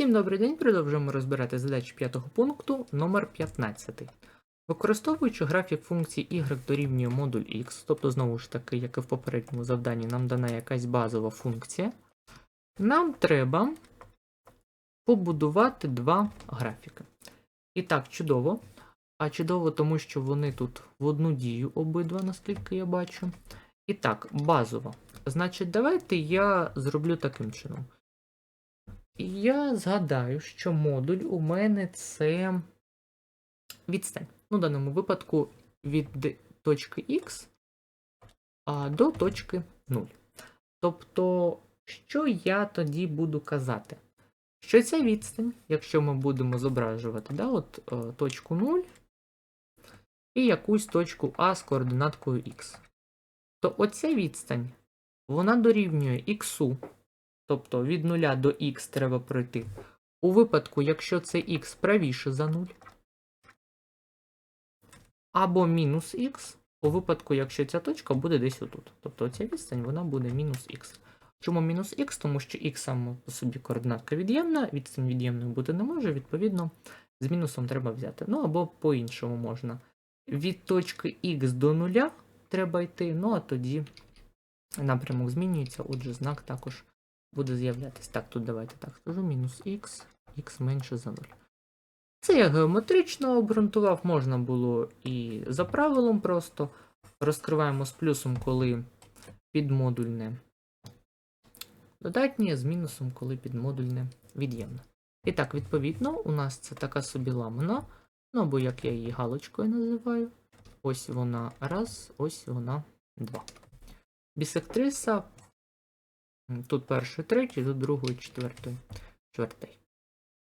Всім добрий день, продовжуємо розбирати задачі п'ятого пункту номер 15. Використовуючи графік функції y дорівнює модуль x, тобто знову ж таки, як і в попередньому завданні, нам дана якась базова функція, нам треба побудувати два графіки. І так, чудово. А чудово, тому що вони тут в одну дію обидва, наскільки я бачу. І так, базово. Значить, давайте я зроблю таким чином. Я згадаю, що модуль у мене це відстань. Ну, в даному випадку від точки X до точки 0. Тобто, що я тоді буду казати? Що ця відстань, якщо ми будемо зображувати да, от, е, точку 0 і якусь точку А з координаткою X, то оця відстань вона дорівнює X, тобто від 0 до X треба пройти. У випадку, якщо це X правіше за 0, або мінус Х, у випадку, якщо ця точка буде десь отут. Тобто ця відстань вона буде мінус Х. Чому мінус Х? Тому що Х саме по собі координатка від'ємна, відстань від'ємною бути не може, відповідно, з мінусом треба взяти. Ну або по-іншому можна. Від точки Х до нуля треба йти, ну а тоді напрямок змінюється, отже, знак також буде з'являтись. Так, тут давайте так скажу: мінус Х, Х менше за 0. Це я геометрично обґрунтував, можна було і за правилом просто. Розкриваємо з плюсом, коли підмодульне додатнє, з мінусом, коли підмодульне від'ємне. І так, відповідно, у нас це така собі ламана, ну або як я її галочкою називаю. Ось вона раз, ось вона два. Бісектриса. Тут перший, третій, тут другий, четвертий, четвертий.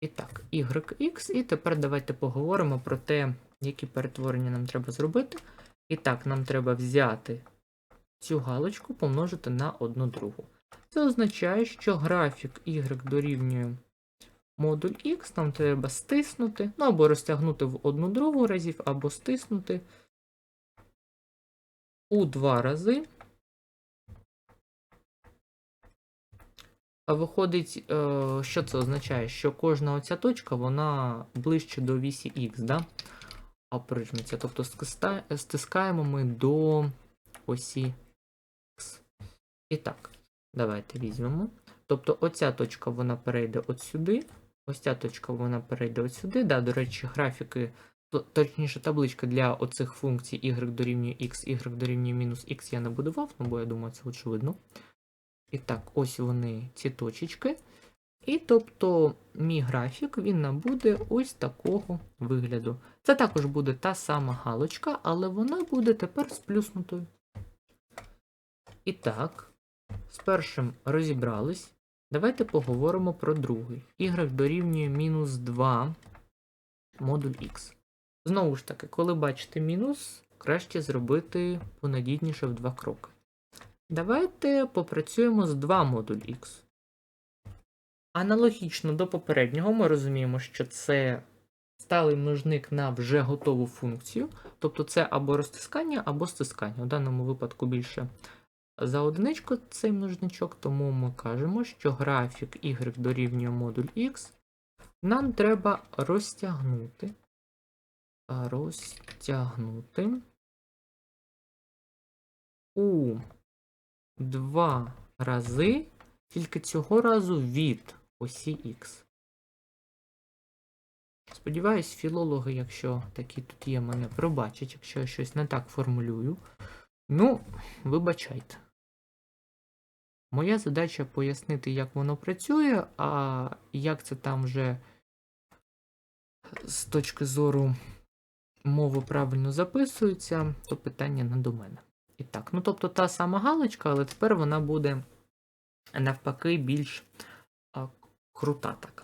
І так, YX, і тепер давайте поговоримо про те, які перетворення нам треба зробити. І так, нам треба взяти цю галочку, помножити на одну другу. Це означає, що графік Y дорівнює модуль X, нам треба стиснути, ну або розтягнути в одну другу разів, або стиснути у два рази. Виходить, е, що це означає? Що кожна оця точка, вона ближче до вісі Х, да? А. Тобто стискаємо ми до осі Х. І так, давайте візьмемо. Тобто оця точка вона перейде от сюди. Ось ця точка вона перейде от сюди. Да, до речі, графіки, точніше, табличка для оцих функцій y дорівнює x, y дорівнює мінус x я не будував, ну бо я думаю, це очевидно. І так, ось вони, ці точечки. І тобто мій графік він набуде ось такого вигляду. Це також буде та сама галочка, але вона буде тепер сплюснутою. І так, з першим розібрались. Давайте поговоримо про другий. Y дорівнює мінус 2 модуль X. Знову ж таки, коли бачите мінус, краще зробити понадійніше в два кроки. Давайте попрацюємо з 2 модуль X. Аналогічно до попереднього, ми розуміємо, що це сталий множник на вже готову функцію. Тобто це або розтискання, або стискання. У даному випадку більше за одиничку цей множничок, тому ми кажемо, що графік y дорівнює модуль x нам треба розтягнути. Розтягнути у два рази, тільки цього разу від осі Х. Сподіваюсь, філологи, якщо такі тут є, мене пробачать, якщо я щось не так формулюю. Ну, вибачайте. Моя задача пояснити, як воно працює, а як це там вже з точки зору мови правильно записується, то питання не до мене. І так, ну тобто та сама галочка, але тепер вона буде навпаки більш а, крута така.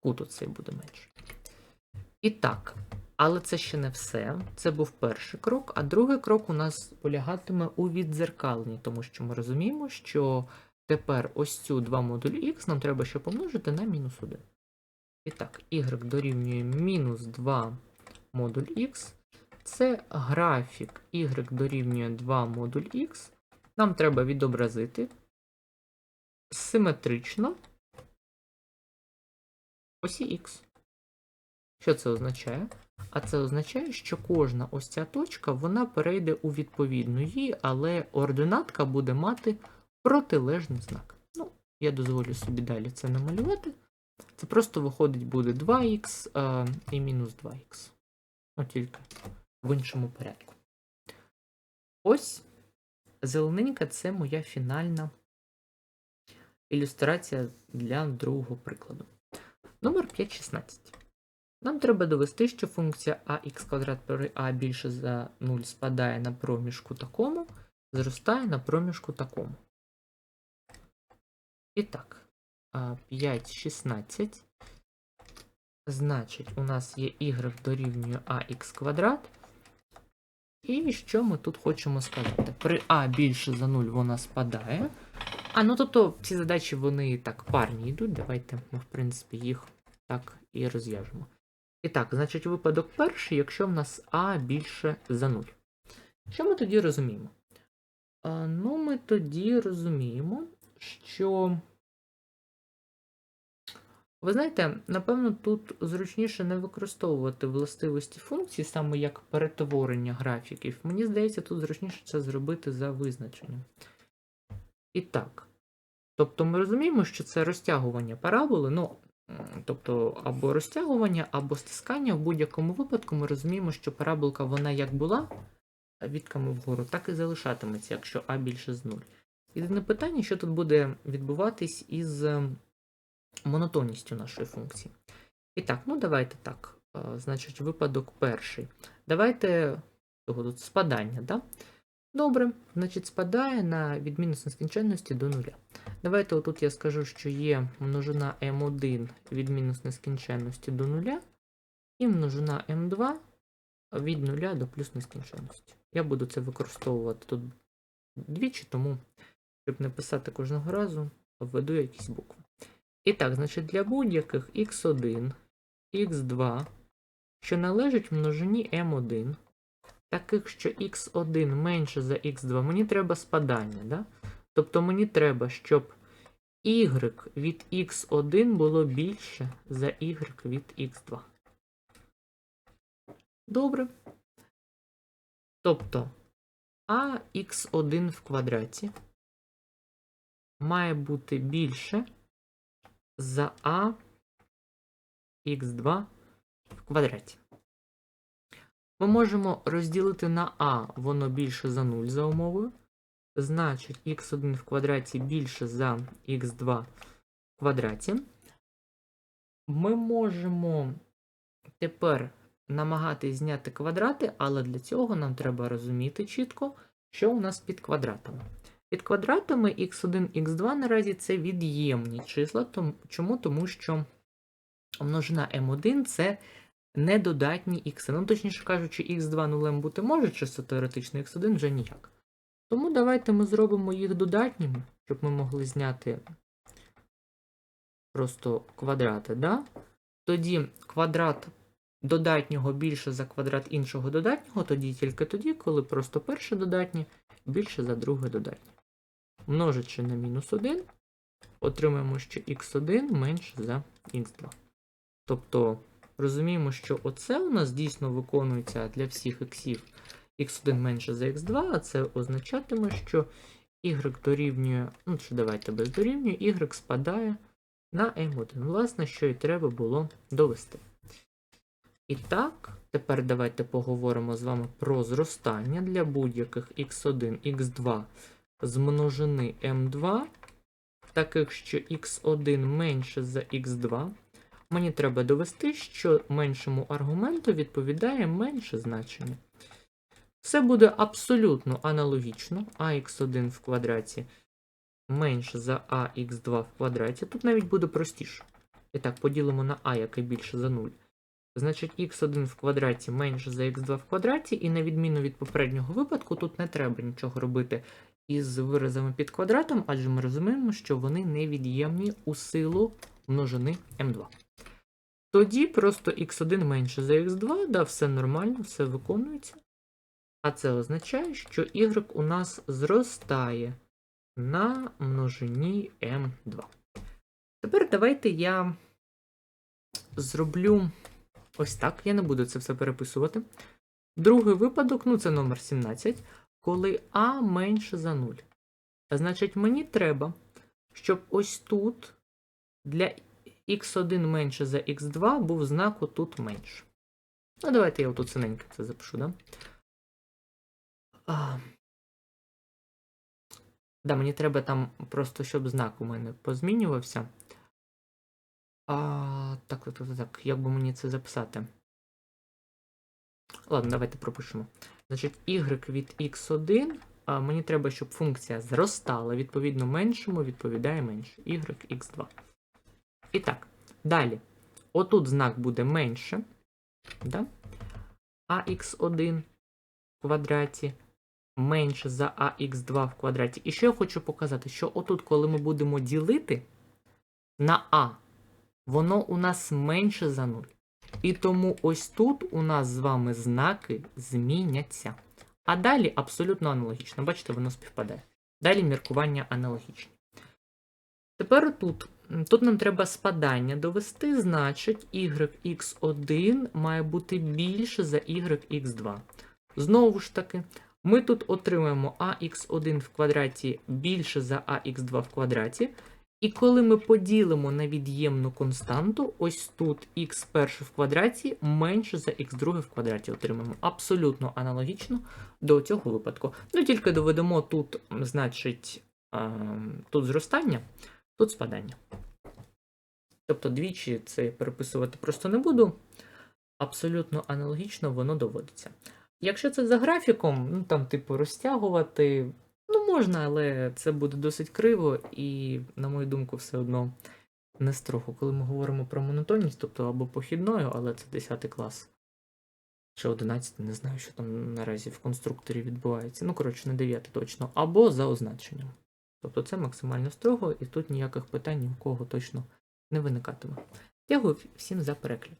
Кут оцей буде менше. І так, але це ще не все. Це був перший крок, а другий крок у нас полягатиме у віддзеркаленні, тому що ми розуміємо, що тепер ось цю 2 модуль Х нам треба ще помножити на мінус 1. І так, y дорівнює мінус 2 модуль Х. Це графік y дорівнює 2 модуль Х. Нам треба відобразити симетрично осі Х. Що це означає? А це означає, що кожна ось ця точка вона перейде у відповідну її, але ординатка буде мати протилежний знак. Ну, я дозволю собі далі це намалювати. Це просто виходить буде 2х а, і мінус 2х. Ну, тільки в іншому порядку. Ось зелененька це моя фінальна ілюстрація для другого прикладу. Номер 5.16. Нам треба довести, що функція ax при a більше за 0 спадає на проміжку такому, зростає на проміжку такому. І так, 5.16. Значить, у нас є y дорівнює ax квадрат. І що ми тут хочемо сказати? При а більше за 0 вона спадає. А, ну тобто ці задачі вони так парні йдуть. Давайте ми, в принципі, їх так і розв'яжемо. І так, значить, випадок перший, якщо в нас А більше за 0. Що ми тоді розуміємо? А, ну, ми тоді розуміємо, що. Ви знаєте, напевно, тут зручніше не використовувати властивості функцій, саме як перетворення графіків. Мені здається, тут зручніше це зробити за визначенням. І так. Тобто ми розуміємо, що це розтягування параболи, ну, тобто або розтягування, або стискання. В будь-якому випадку ми розуміємо, що параболка вона як була відками вгору, так і залишатиметься, якщо А більше з 0. Єдине питання, що тут буде відбуватись із монотонністю нашої функції. І так, ну давайте так. е, Значить, випадок перший. Давайте тут спадання, да? Добре, значить, спадає на відмінність нескінченності до нуля. Давайте отут я скажу, що є множина m1 від мінус нескінченності до нуля, і множина m2 від нуля до плюс нескінченності. Я буду це використовувати тут двічі, тому, щоб не писати кожного разу, введу якісь букви. І так, значить, для будь-яких x1, x2, що належать множині m1, таких, що x1 менше за x2, мені треба спадання. Да? Тобто мені треба, щоб y від x1 було більше за y від x2. Добре. Тобто ax1 в квадраті має бути більше за а х2 в квадраті. Ми можемо розділити на а, воно більше за 0 за умовою. Значить, х1 в квадраті більше за х2 в квадраті. Ми можемо тепер намагатись зняти квадрати, але для цього нам треба розуміти чітко, що у нас під квадратами. Під квадратами x1, x2 наразі це від'ємні числа. Чому? Тому що множина m1 це недодатні х. Ну, точніше кажучи, x2 нулем бути може, чисто теоретично x1 вже ніяк. Тому давайте ми зробимо їх додатніми, щоб ми могли зняти просто квадрати. Да? Тоді квадрат додатнього більше за квадрат іншого додатнього, тоді тільки тоді, коли просто перше додатнє більше за друге додатнє. Множичи на мінус 1, отримаємо, що х1 менше за х2. Тобто, розуміємо, що оце у нас дійсно виконується для всіх іксів x1 менше за x2, а це означатиме, що y дорівнює, ну чи давайте без дорівнює, y спадає на m1. Власне, що і треба було довести. І так, тепер давайте поговоримо з вами про зростання для будь-яких x1, x2 з множини m2, таких, що x1 менше за x2. Мені треба довести, що меншому аргументу відповідає менше значення. Все буде абсолютно аналогічно. ax1 в квадраті менше за ax2 в квадраті. Тут навіть буде простіше. І так, поділимо на а, який більше за 0. Значить, x1 в квадраті менше за x2 в квадраті, і на відміну від попереднього випадку, тут не треба нічого робити із виразами під квадратом, адже ми розуміємо, що вони невід'ємні у силу множини m2. Тоді просто x1 менше за x2, да, все нормально, все виконується. А це означає, що y у нас зростає на множині m2. Тепер давайте я зроблю ось так. Я не буду це все переписувати. Другий випадок, ну це номер 17, коли А менше за 0. Значить, мені треба, щоб ось тут для x1 менше за x2 був знак отут менше. Ну, давайте я отут синеньке це запишу, да? А... Да, мені треба там просто, щоб знак у мене позмінювався. А, так, так, так, так. Як би мені це записати? Ладно, давайте пропишемо. Значить, y від x1. А мені треба, щоб функція зростала, відповідно, меншому відповідає менше. y x2. І так, далі. Отут знак буде менше. Да? ax1 в квадраті менше за ax2 в квадраті. І що я хочу показати? Що отут, коли ми будемо ділити на а, воно у нас менше за 0. І тому ось тут у нас з вами знаки зміняться. А далі абсолютно аналогічно. Бачите, воно співпадає. Далі міркування аналогічні. Тепер тут. Тут нам треба спадання довести, значить, yx1 має бути більше за yx2. Знову ж таки, ми тут отримаємо ax1 в квадраті більше за ax2 в квадраті. І коли ми поділимо на від'ємну константу, ось тут х перше в квадраті менше за х друге в квадраті отримаємо. Абсолютно аналогічно до цього випадку. Ну тільки доведемо тут, значить, тут зростання, тут спадання. Тобто двічі це переписувати просто не буду. Абсолютно аналогічно воно доводиться. Якщо це за графіком, ну там, типу, розтягувати, можна, але це буде досить криво і, на мою думку, все одно не строго. Коли ми говоримо про монотонність, тобто або похідною, але це 10 клас. Чи 11, не знаю, що там наразі в конструкторі відбувається. Ну, коротше, не 9 точно, або за означенням. Тобто це максимально строго, і тут ніяких питань ні в кого точно не виникатиме. Дякую всім за перегляд.